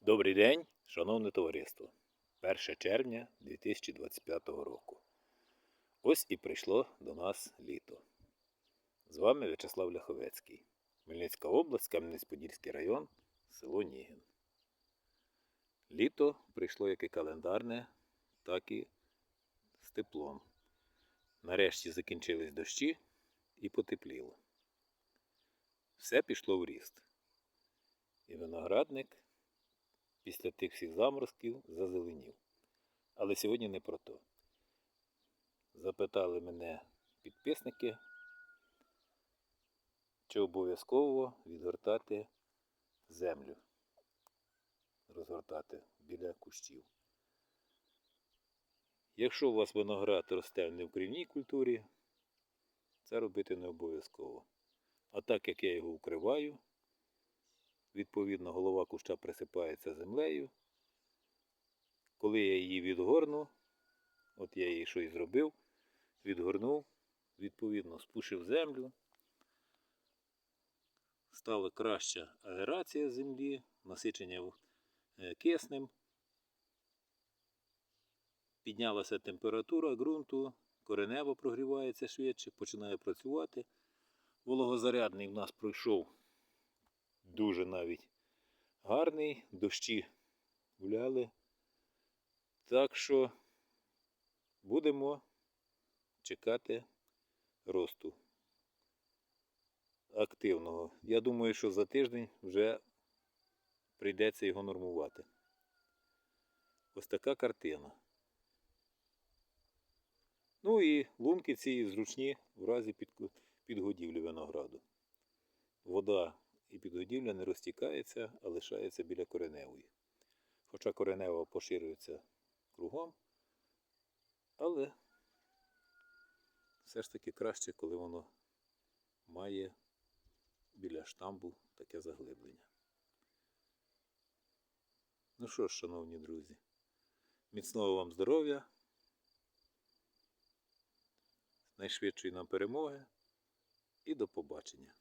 Добрий день, шановне товариство. 1 червня 2025 року. Ось і прийшло до нас літо. З вами В'ячеслав Ляховецький. Хмельницька область, Кам'янець-Подільський район, село Нігін. Літо прийшло як і календарне, так і з теплом. Нарешті закінчились дощі і потепліло. Все пішло в ріст. І виноградник після тих всіх заморозків зазеленів. Але сьогодні не про то. Запитали мене підписники, чи обов'язково відгортати землю, розгортати біля кущів. Якщо у вас виноград росте в невкривній культурі, це робити не обов'язково. А так як я його укриваю, Відповідно, голова куща присипається землею. Коли я її відгорну, от я її щось зробив, відгорнув, відповідно, спушив землю. Стала краща аерація землі, насичення е, киснем. Піднялася температура ґрунту, коренево прогрівається швидше, починає працювати. Вологозарядний в нас пройшов дуже навіть гарний, дощі гуляли. Так що будемо чекати росту активного. Я думаю, що за тиждень вже прийдеться його нормувати. Ось така картина. Ну і лунки ці зручні в разі підгодівлі винограду. Вода і підгодівля не розтікається, а лишається біля кореневої. Хоча коренева поширюється кругом, але все ж таки краще, коли воно має біля штамбу таке заглиблення. Ну що ж, шановні друзі, міцного вам здоров'я, найшвидшої нам перемоги і до побачення.